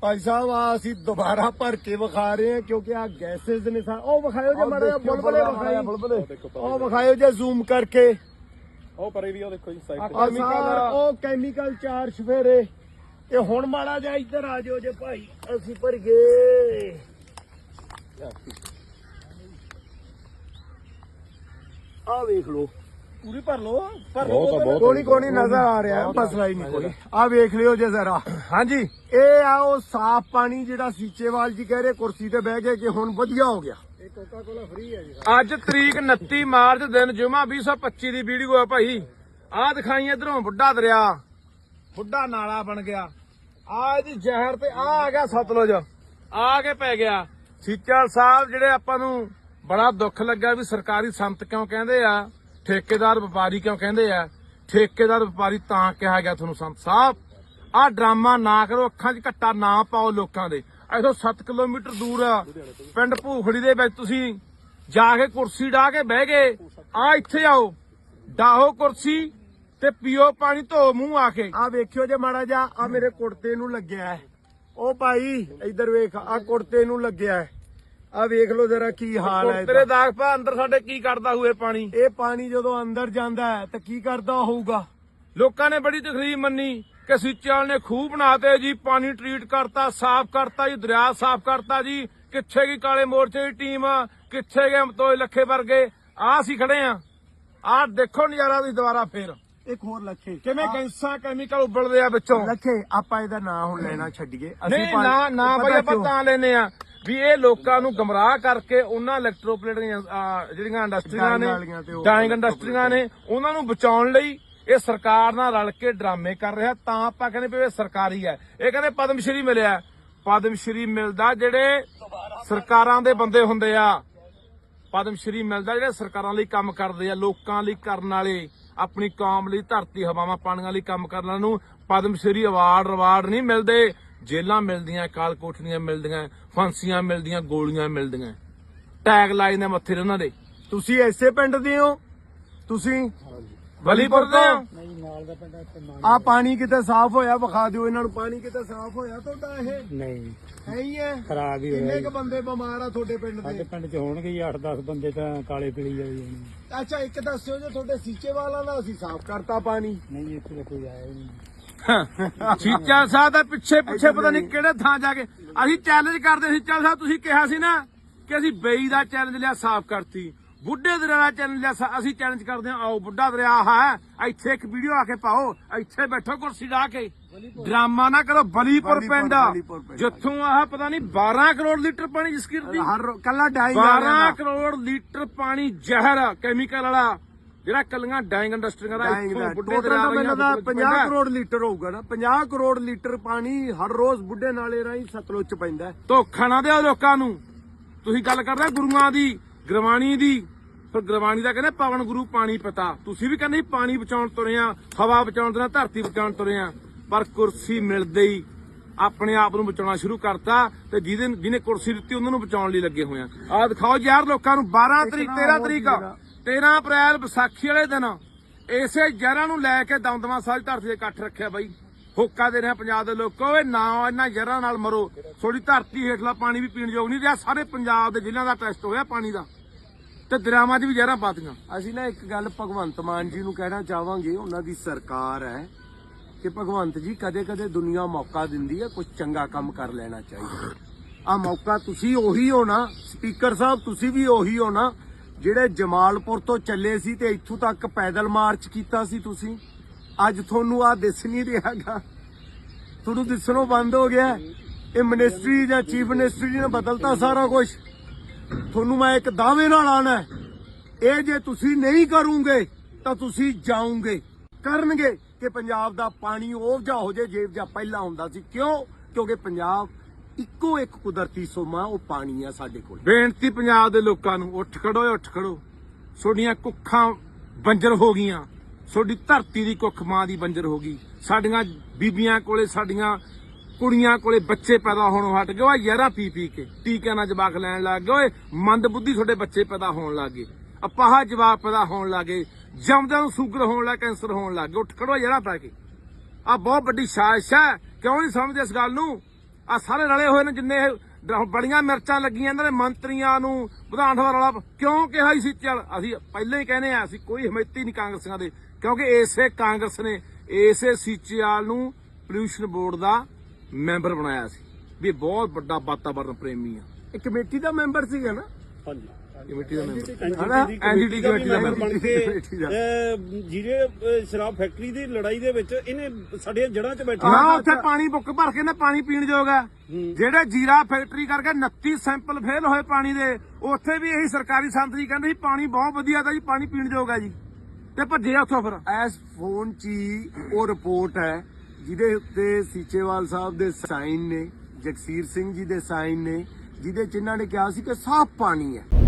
ਭਾਈ ਸਾਹਿਬ ਆ ਅਸੀਂ ਦੁਬਾਰਾ ਭਰ ਕੇ ਵਿਖਾ ਰਹੇ ਹਾਂ ਕਿਉਂਕਿ ਆ ਗੈਸਸ ਨੇ ਸਾ ਉਹ ਵਿਖਾਇਓ ਜੇ ਮਾੜਾ ਜਿਹਾ ਬੁਲਬੁਲੇ ਵਿਖਾਈ। ਬੁਲਬੁਲੇ। ਉਹ ਵਿਖਾਇਓ ਜੇ ਜ਼ੂਮ ਕਰਕੇ। ਉਹ ਪਰੇ ਵੀ ਉਹ ਦੇਖੋ ਜੀ ਸਾਈਡ ਤੇ। ਕੈਮੀਕਲ ਉਹ ਕੈਮੀਕਲ ਚਾਰ ਸਫੇਰੇ ਤੇ ਹੁਣ ਮਾੜਾ ਜਿਹਾ ਇੱਧਰ ਆ ਜਾਓ ਜੇ ਭਾਈ ਅਸੀਂ ਭਰ ਗਏ। ਆ ਵੇਖ ਲਓ। ਪੂਰੀ ਭਰ ਲਓ ਭਰ ਬਹੁਤ ਆ, ਬਹੁਤ ਕੋਣੀ ਕੋਣੀ ਨਜ਼ਰ ਆ ਰਿਹਾ ਮਸਲਾ ਹੀ ਨਹੀਂ ਕੋਈ। ਆ ਵੇਖ ਲਿਓ ਜੇ ਜ਼ਰਾ। ਹਾਂਜੀ। ਇਹ ਆ ਉਹ ਸਾਫ਼ ਪਾਣੀ ਜਿਹੜਾ ਸੀਚੇਵਾਲ ਜੀ ਕਹਿ ਰਹੇ ਕੁਰਸੀ ਤੇ ਬਹਿ ਕੇ ਕਿ ਹੁਣ ਵਧੀਆ ਹੋ ਗਿਆ। ਇਹ ਕੋਕਾ ਕੋਲਾ ਫ੍ਰੀ ਹੈ ਜੀ। ਅੱਜ ਤਰੀਕ 29 ਮਾਰਚ ਦਿਨ ਜੁਮਾ 2025 ਦੀ ਵੀਡੀਓ ਆ ਭਾਈ। ਆਹ ਦਿਖਾਈ ਇਧਰੋਂ ਬੁੱਢਾ ਦਰਿਆ। ਬੁੱਢਾ ਨਾਲਾ ਬਣ ਗਿਆ। ਆ ਇਹਦੀ ਜ਼ਹਿਰ ਤੇ ਆ ਆ ਗਿਆ ਸਤਲੁਜ। ਆ ਕੇ ਪੈ ਗਿਆ। ਸੀਚਲ ਸਾਹਿਬ ਜਿਹੜੇ ਆਪਾਂ ਨੂੰ ਬੜਾ ਦੁੱਖ ਲੱਗਾ ਵੀ ਸਰਕਾਰੀ ਸੰਤ ਕਿਉਂ ਕਹਿੰਦੇ ਆ ਠੇਕੇਦਾਰ ਵਪਾਰੀ ਕਿਉਂ ਕਹਿੰਦੇ ਆ? ਠੇਕੇਦਾਰ ਵਪਾਰੀ ਤਾਂ ਕਿਹਾ ਗਿਆ ਤੁਹਾਨੂੰ, ਸੰਤ ਸਾਹਿਬ। ਆਹ ਡਰਾਮਾ ਨਾ ਕਰੋ, ਅੱਖਾਂ 'ਚ ਘੱਟਾ ਨਾ ਪਾਓ ਲੋਕਾਂ ਦੇ। ਇਥੋਂ 7 ਕਿਲੋਮੀਟਰ ਦੂਰ ਪਿੰਡ ਭੂਖੜੀ ਦੇ ਵਿੱਚ ਤੁਸੀਂ ਜਾ ਕੇ ਕੁਰਸੀ ਢਾ ਕੇ ਬਹਿ ਗਏ। ਆ ਇੱਥੇ ਆਓ, ਡਾਹੋ ਕੁਰਸੀ ਤੇ ਪੀਓ ਪਾਣੀ, ਧੋ ਮੂੰਹ ਆ ਕੇ। ਆ ਵੇਖਿਓ ਜੇ ਮਾੜਾ ਜਾ ਆ ਮੇਰੇ ਕੁੜਤੇ ਨੂੰ ਲੱਗਿਆ ਹੈ। ਉਹ ਭਾਈ, ਇੱਧਰ ਵੇਖ ਆ ਕੁੜਤੇ ਨੂੰ ਲੱਗਿਆ ਆ ਵੇਖ ਲਓ ਜਰਾ ਕੀ ਹਾਲ ਹੈ ਤੇਰੇ ਇਹਦਾ। ਦਾਗ ਪਾ ਅੰਦਰ ਸਾਡੇ ਕੀ ਕਰਦਾ ਹੋਏ ਪਾਣੀ? ਇਹ ਪਾਣੀ ਜਦੋਂ ਅੰਦਰ ਜਾਂਦਾ ਹੈ ਤਾਂ ਕੀ ਕਰਦਾ ਹੋਊਗਾ? ਲੋਕਾਂ ਨੇ ਬੜੀ ਤਕਲੀਫ ਮੰਨੀ ਕਿ ਸਿੱਚਾਲ ਨੇ ਖੂਹ ਬਣਾਤੇ ਜੀ ਪਾਣੀ ਟ੍ਰੀਟ ਕਰਤਾ ਸਾਫ਼ ਕਰਤਾ ਜੀ ਦਰਿਆ ਸਾਫ਼ ਕਰਤਾ ਜੀ। ਕਿੱਥੇ ਗਈ ਕਾਲੇ ਮੋਰਚੇ ਦੀ ਟੀਮ ਕਿੱਥੇ ਗਏ ਮਤੋਏ ਲੱਖੇ ਵਰਗੇ? ਆ ਅਸੀਂ ਖੜੇ ਆ। ਆਹ ਦੇਖੋ ਨਜ਼ਾਰਾ ਤੁਸੀਂ ਦੁਬਾਰਾ ਫੇਰ। ਇੱਕ ਹੋਰ ਲੱਖੇ। ਕਿਵੇਂ ਗੈਂਸਾ ਕੈਮੀਕਲ ਉੱਬਲਦੇ ਆ ਵਿੱਚੋਂ। ਲੱਖੇ ਆਪਾਂ ਇਹਦਾ ਨਾਂ ਹੁਣ ਲੈਣਾ ਛੱਡੀਏ। ਨਹੀਂ ਪਾਣੀ- ਨਾ ਨਾ ਪਤਾ ਬਈ ਆਪਾਂ ਕਿਉਂ? ਤਾਂ ਲੈਨੇ ਆ। ਵੀ ਇਹ ਲੋਕਾਂ ਨੂੰ ਗਮਰਾਹ ਕਰਕੇ ਉਹਨਾਂ ਇਲੈਕਟ੍ਰੋਪਲੇਟੀਆਂ ਜਿਹੜੀਆਂ ਇੰਡਸਟਰੀਆਂ ਨੇ ਡਾਈਂਗ ਇੰਡਸਟਰੀਆਂ ਨੇ ਉਹਨਾਂ ਨੂੰ ਬਚਾਉਣ ਲਈ ਇਹ ਸਰਕਾਰ ਨਾਲ ਰਲ ਕੇ ਡਰਾਮੇ ਕਰ ਰਿਹਾ। ਤਾਂ ਆਪਾਂ ਕਹਿੰਦੇ ਵੀ ਇਹ ਸਰਕਾਰੀ ਹੈ। ਇਹ ਕਹਿੰਦੇ ਪਦਮ ਸ਼੍ਰੀ ਮਿਲਿਆ। ਪਦਮ ਸ਼੍ਰੀ ਮਿਲਦਾ ਜਿਹੜੇ ਸਰਕਾਰਾਂ ਦੇ ਬੰਦੇ ਹੁੰਦੇ ਆ। ਪਦਮ ਸ਼੍ਰੀ ਮਿਲਦਾ ਜਿਹੜੇ ਸਰਕਾਰਾਂ ਲਈ ਕੰਮ ਕਰਦੇ ਆ ਲੋਕਾਂ ਲਈ ਕਰਨ ਵਾਲੇ। ਆਪਣੀ ਕੌਮ ਲਈ ਧਰਤੀ ਹਵਾਵਾਂ ਪਾਣੀਆਂ ਲਈ ਕੰਮ ਕਰਨ ਵਾਲਿਆਂ ਨੂੰ ਪਦਮ ਸ਼੍ਰੀ ਅਵਾਰਡ ਰਿਵਾਰਡ ਨਹੀਂ ਮਿਲਦੇ। ਜੇਲਾਂ ਮਿਲਦੀਆਂ ਕਾਲ ਕੋਠੀਆਂ ਮਿਲਦੀਆਂ ਫਾਂਸੀਆਂ ਮਿਲਦੀਆਂ ਗੋਲੀਆਂ ਮਿਲਦੀਆਂ। ਟੈਗ ਲਾਈਨ ਦੇ ਮੱਥੇ ਤੇ ਉਹਨਾਂ ਦੇ। ਤੁਸੀਂ ਐਸੇ ਪਿੰਡ ਦੇ ਹੋ? ਤੁਸੀਂ ਬਲੀਪੁਰ ਦੇ ਆ ਆ ਪਾਣੀ ਕਿਤੇ ਸਾਫ਼ ਹੋਇਆ ਵਿਖਾ ਦਿਓ ਇਹਨਾਂ ਨੂੰ। ਪਾਣੀ ਕਿਤੇ ਸਾਫ਼ ਹੋਇਆ ਤੁਹਾਡਾ ਇਹ? ਨਹੀਂ। ਹੈ ਹੀ ਹੈ। ਖਰਾਬ ਹੀ ਹੋਇਆ ਕਿੰਨੇ। ਕ ਬੰਦੇ ਬਿਮਾਰ ਆ ਤੁਹਾਡੇ ਪਿੰਡ ਸਾਡੇ ਦੇ ਪਿੰਡ 'ਚ ਹੋਣਗੇ ਜੀ 8-10 ਬੰਦੇ ਤਾਂ ਕਾਲੇ ਪੀਲੀ ਵਾਲੀ ਹੋਣੀ ਅੱਛਾ ਇੱਕ ਦੱਸਿਓ ਜੇ ਤੁਹਾਡੇ ਸੀਚੇ ਵਾਲਾ ਦਾ ਅਸੀਂ ਸਾਫ਼ ਕਰਤਾ ਪਾਣੀ। ਨਹੀਂ ਇੱਥੇ ਕੋਈ ਆਇਆ ਹੀ ਨਹੀਂ। ਸੀਚਾ ਸਾਹਿਬ ਦਾ ਪਿੱਛੇ ਪਿੱਛੇ ਪਤਾ ਨਹੀਂ ਕਿਹੜੇ ਥਾਂ ਜਾ ਕੇ ਅਸੀਂ ਚੈਲੰਜ ਕਰਦੇ ਸੀਚਾ ਸਾਹਿਬ ਤੁਸੀਂ ਕਿਹਾ ਸੀ ਨਾ ਕਿ ਅਸੀਂ ਬੇਈ ਦਾ ਚੈਲੰਜ ਲਿਆ ਸਾਫ਼ ਕਰਤੀ। ਬੁੱਢੇ ਦਰਿਆ ਦਾ ਚੈਲੰਜ ਲਿਆ ਸਾ- ਅਸੀਂ ਚੈਲੰਜ ਕਰਦੇ ਹਾਂ ਆਓ ਬੁੱਢਾ ਦਰਿਆ ਹੈ ਇੱਥੇ ਇੱਕ ਵੀਡੀਓ ਆ ਕੇ ਪਾਓ ਇੱਥੇ ਬੈਠੋ ਕੁਰਸੀ ਢਾ ਕੇ। ਡਰਾਮਾ ਨਾ ਕਰੋ ਬਲੀਪੁਰ ਪਿੰਡ। ਜਿੱਥੋਂ ਆਹ ਪਤਾ ਨਹੀਂ 12 ਕਰੋੜ ਲੀਟਰ ਪਾਣੀ ਜਸਕੀਰ ਦੀ ਹਰ ਕੱਲਾ ਡਾਈ 12 ਕਰੋੜ ਲੀਟਰ ਪਾਣੀ ਜ਼ਹਿਰ ਕੈਮੀਕਲ ਵਾਲਾ। ਜਿਹੜਾ ਕੱਲੀਆਂ ਡਾਈਂਗ ਇੰਡਸਟਰੀਆਂ ਦਾ ਇੱਥੋਂ ਦਾ ਬੁੱਢੇ ਟੋਟਲ ਦਰਿਆ ਮੈਨੂੰ ਲੱਗਦਾ 50 ਕਰੋੜ ਲੀਟਰ ਹੋਊਗਾ ਨਾ। 50 ਕਰੋੜ ਲੀਟਰ ਪਾਣੀ ਹਰ ਰੋਜ਼ ਬੁੱਢੇ ਨਾਲੇ ਰਾਹੀਂ ਸਤਲੁਜ ਚ ਪੈਂਦਾ। ਧੋਖਾ ਨਾ ਦਿਓ ਲੋਕਾਂ ਨੂੰ। ਤੁਸੀਂ ਗੱਲ ਕਰਦੇ ਹੋ ਗੁਰੂਆਂ ਦੀ ਗੁਰਬਾਣੀ ਦੀ। ਪਰ ਗੁਰਬਾਣੀ ਦਾ ਕਹਿੰਦੇ ਪਵਨ ਗੁਰੂ ਪਾਣੀ ਪਤਾ। ਤੁਸੀਂ ਵੀ ਕਹਿੰਦੇ ਪਾਣੀ ਬਚਾਉਣ ਤੁਰੇ ਆ ਹਵਾ ਬਚਾਉਣ ਤੁਰੇ ਆਂ, ਧਰਤੀ ਬਚਾਉਣ ਤੁਰੇ ਆ। ਪਰ ਕੁਰਸੀ ਮਿਲਦੇ ਹੀ ਆਪਣੇ ਆਪ ਨੂੰ ਬਚਾਉਣਾ ਸ਼ੁਰੂ ਕਰਤਾ ਤੇ ਜਿਹਦੇ ਜਿਹਨੇ ਕੁਰਸੀ ਦਿੱਤੀ ਉਹਨਾਂ ਨੂੰ ਬਚਾਉਣ ਲਈ ਲੱਗੇ ਹੋਏ ਆ। ਦਿਖਾਓ ਯਾਰ ਲੋਕਾਂ ਨੂੰ 12 ਤਰੀਕ 13 ਤਰੀਕ। 13 ਅਪ੍ਰੈਲ ਵਿਸਾਖੀ ਵਾਲੇ ਦਿਨ ਇਸੇ ਜ਼ਹਿਰਾਂ ਨੂੰ ਲੈ ਕੇ ਦਮਦਮਾ ਸਾਰੀ ਧਰਤੀ ਤੇ ਇਕੱਠ ਰੱਖਿਆ ਬਾਈ। ਹੋਕਾ ਦੇ ਰਿਹਾ ਪੰਜਾਬ ਦੇ ਲੋਕੋ, ਓਏ ਨਾ, ਇਹਨਾਂ ਜ਼ਹਿਰਾਂ ਨਾਲ ਮਰੋ। ਥੋੜੀ ਧਰਤੀ ਹੇਠਲਾ ਪਾਣੀ ਵੀ ਪੀਣ ਯੋਗ ਨਹੀਂ ਰਿਹਾ। ਸਾਰੇ ਪੰਜਾਬ ਦੇ ਜ਼ਿਲ੍ਹਿਆਂ ਦਾ ਟੈਸਟ ਹੋਇਆ ਪਾਣੀ ਦਾ। ਤੇ ਦਰਿਆਵਾਂ 'ਚ ਵੀ ਜ਼ਹਿਰਾਂ ਪਾਤੀਆਂ। ਅਸੀਂ ਨਾ ਇੱਕ ਗੱਲ ਭਗਵੰਤ ਮਾਨ ਜੀ ਨੂੰ ਕਹਿਣਾ ਚਾਹਾਂਗੇ, ਉਹਨਾਂ ਦੀ ਸਰਕਾਰ ਹੈ ਕਿ ਭਗਵੰਤ ਜੀ ਕਦੇ-ਕਦੇ ਦੁਨੀਆ ਮੌਕਾ ਦਿੰਦੀ ਹੈ ਕੁਝ ਚੰਗਾ ਕੰਮ ਕਰ ਲੈਣਾ ਚਾਹੀਦਾ। ਆ ਮੌਕਾ ਤੁਸੀਂ ਉਹੀ ਹੋ ਨਾ, ਸਪੀਕਰ ਸਾਹਿਬ, ਤੁਸੀਂ ਵੀ ਉਹੀ ਹੋ ਨਾ ਜਿਹੜੇ ਜਮਾਲਪੁਰ ਤੋਂ ਚੱਲੇ ਸੀ ਤੇ ਇੱਥੋਂ ਤੱਕ ਪੈਦਲ ਮਾਰਚ ਕੀਤਾ ਸੀ ਤੁਸੀਂ, ਅੱਜ ਤੁਹਾਨੂੰ ਆ ਦਿਸ ਨਹੀਂ ਰਿਹਾਗਾ ਤੁਹਾਨੂੰ ਦਿਸਣੋਂ ਬੰਦ ਹੋ ਗਿਆ। ਇਹ ਮਿਨਿਸਟਰੀ ਜਾਂ ਚੀਫ ਮਿਨਿਸਟਰੀ ਨੇ ਬਦਲਤਾ ਸਾਰਾ ਕੁਝ ਤੁਹਾਨੂੰ ਮੈਂ ਇੱਕ ਦਾਅਵੇ ਨਾਲ ਆਣਾ ਇਹ ਜੇ ਤੁਸੀਂ ਨਹੀਂ ਕਰੋਗੇ, ਤਾਂ ਤੁਸੀਂ ਜਾਓਗੇ। ਕਰਨਗੇ ਕਿ ਪੰਜਾਬ ਦਾ ਪਾਣੀ ਉਹ ਜਿਹਾ ਹੋ ਜੇ ਜੇਬ ਜਿਹਾ ਪਹਿਲਾਂ ਹੁੰਦਾ ਸੀ। ਕਿਉਂ? ਕਿਉਂਕਿ ਪੰਜਾਬ ਇੱਕੋ ਇੱਕ ਕੁਦਰਤੀ ਸੋਮਾ ਉਹ ਪਾਣੀ ਆ ਸਾਡੇ ਕੋਲ। ਬੇਨਤੀ ਪੰਜਾਬ ਦੇ ਲੋਕਾਂ ਨੂੰ, ਉੱਠ ਖੜੋ ਉੱਠ ਖੜੋ। ਤੁਹਾਡੀਆਂ ਕੁੱਖਾਂ ਬੰਜਰ ਹੋ ਗਈਆਂ। ਤੁਹਾਡੀ ਧਰਤੀ ਦੀ ਕੁੱਖ ਮਾਂ ਦੀ ਬੰਜਰ ਹੋ ਗਈ। ਸਾਡੀਆਂ ਬੀਬੀਆਂ ਕੋਲੇ, ਸਾਡੀਆਂ ਕੁੜੀਆਂ ਕੋਲੇ ਬੱਚੇ ਪੈਦਾ ਹੋਣੋਂ ਹਟ ਗਏ। ਉਹ ਯਾਰਾ ਪੀ ਪੀ ਕੇ, ਟੀਕਿਆਂ ਨਾਲ ਜਵਾਕ ਲੈਣ ਲੱਗ ਗਏ। ਓਏ ਮੰਦ ਬੁੱਧੀ ਤੁਹਾਡੇ ਬੱਚੇ ਪੈਦਾ ਹੋਣ ਲੱਗ ਗਏ। ਅਪਾਹ ਜਵਾਕ ਪੈਦਾ ਹੋਣ ਲੱਗ ਗਏ। ਜੰਮਦਿਆਂ ਨੂੰ ਸ਼ੂਗਰ ਹੋਣ ਲੱਗ, ਕੈਂਸਰ ਹੋਣ ਲੱਗ ਗਏ। ਉੱਠ ਖੜੋ, ਯਾਰਾ ਪੈ ਕੇ। ਆ ਬਹੁਤ ਵੱਡੀ ਸਾਜ਼ਿਸ਼ ਹੈ। ਕਿਉਂ ਨਹੀਂ ਸਮਝਦੇ ਇਸ ਗੱਲ ਨੂੰ? ਆ ਸਾਰੇ ਰਲੇ ਹੋਏ ਨੇ ਜਿੰਨੇ ਇਹ ਬੜੀਆਂ ਮਿਰਚਾਂ ਲੱਗੀਆਂ ਇਹਨਾਂ ਦੇ ਮੰਤਰੀਆਂ ਨੂੰ, ਵਿਧਾਨ ਸਭਾ ਵਾਲਾ ਕਿਉਂ ਕਿਹਾ ਸੀ ਚੱਲ ਅਸੀਂ ਪਹਿਲਾਂ ਹੀ ਕਹਿੰਦੇ ਆ ਅਸੀਂ ਕੋਈ ਹਮਾਇਤੀ ਨਹੀਂ ਕਾਂਗਰਸੀਆਂ ਦੇ, ਕਿਉਂਕਿ ਇਸੇ ਕਾਂਗਰਸ ਨੇ ਇਸੇ ਸੀਚੇਵਾਲ ਨੂੰ ਪੋਲਿਊਸ਼ਨ ਬੋਰਡ ਦਾ ਮੈਂਬਰ ਬਣਾਇਆ ਸੀ, ਵੀ ਬਹੁਤ ਵੱਡਾ ਵਾਤਾਵਰਣ ਪ੍ਰੇਮੀ ਆ। ਇਹ ਕਮੇਟੀ ਦਾ ਮੈਂਬਰ ਸੀਗਾ ਨਾ? ਹਾਂਜੀ। ਕਮੇਟੀ ਦਾ ਮੈਂਬਰ ਹਨਾ? ਐਨਜੀਟੀ ਕਮੇਟੀ ਦਾ ਮੈਂਬਰ ਬਣ ਕੇ। ਅਹ, ਜਿਹੜੇ ਅਹ, ਸ਼ਰਾਬ ਫੈਕਟਰੀ ਦੀ ਲੜਾਈ ਦੇ ਵਿੱਚ ਇਹਨੇ ਸਾਡੀਆਂ ਜੜ੍ਹਾਂ 'ਚ ਬੈਠੇ ਹਾਂ ਉੱਥੇ ਪਾਣੀ ਬੁੱਕ ਭਰ ਕੇ ਨਾ ਪਾਣੀ ਪੀਣ ਯੋਗ ਹੈ। ਜਿਹੜੇ ਜੀਰਾ ਫੈਕਟਰੀ ਕਰਕੇ 29 ਸੈਂਪਲ ਫੇਲ ਹੋਏ ਪਾਣੀ ਦੇ ਉੱਥੇ ਵੀ ਇਹੀ ਸਰਕਾਰੀ ਸੰਤਰੀ ਕਹਿੰਦੇ ਸੀ ਪਾਣੀ ਬਹੁਤ ਵਧੀਆ ਦਾ ਜੀ ਪਾਣੀ ਪੀਣ ਯੋਗ ਹੈ ਜੀ। ਤੇ ਭੱਜੇ ਉੱਥੋਂ ਫਿਰ। ਇਸ ਫੋਨ 'ਚ ਹੀ ਉਹ ਰਿਪੋਰਟ ਹੈ ਜਿਹਦੇ ਉੱਤੇ ਸੀਚੇਵਾਲ ਸਾਹਿਬ ਦੇ ਸਾਈਨ ਨੇ ਜਗਸੀਰ ਸਿੰਘ ਜੀ ਦੇ ਸਾਈਨ ਨੇ ਜਿਹਦੇ ਚ ਇਹਨਾਂ ਨੇ ਕਿਹਾ ਸੀ ਕਿ ਸਾਫ਼ ਪਾਣੀ ਹੈ।